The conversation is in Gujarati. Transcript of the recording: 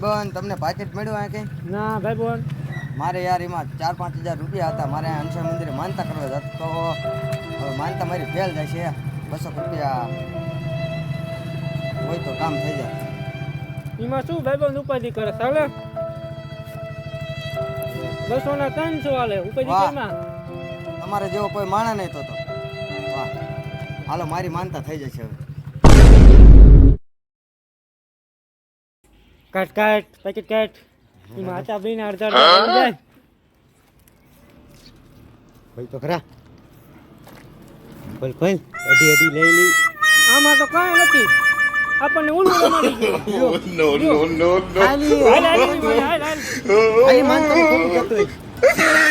ભાઈબંધ તમને પાકેટ મળ્યું કે ના ભાઈબંધ. મારે યાર એમાં ચાર પાંચ હજાર રૂપિયા હતા. મારે હંસા મંદિરે માનતા કરવા હતા તો માનતા મારી ફેલ જાય છે. બસો રૂપિયા હોય તો કામ થઈ જાય. એમાં શું ભાઈ બોલ ઉપાધિ કરે ચાલે બસો ના ત્રણસો હાલે? ઉપાધિ અમારે કેમાં તમારે જેવો કોઈ માણા નહીં તો તો. વાહ. હાલો મારી માનતા થઈ જશે હવે. કાટ કાટ પેકેટ કાટ. એમાં આટા બીને અડધા જાય. ભાઈ તો ખરા ખોલ ખોલ અઢી અઢી લઈ લઈ. આમાં તો કાંઈ નથી. આપણને ઉલવું ગયું. no, no, no, no. હાલી હાલી હાલી હાલી હાલી. હાલી હાલી હાલી હાલી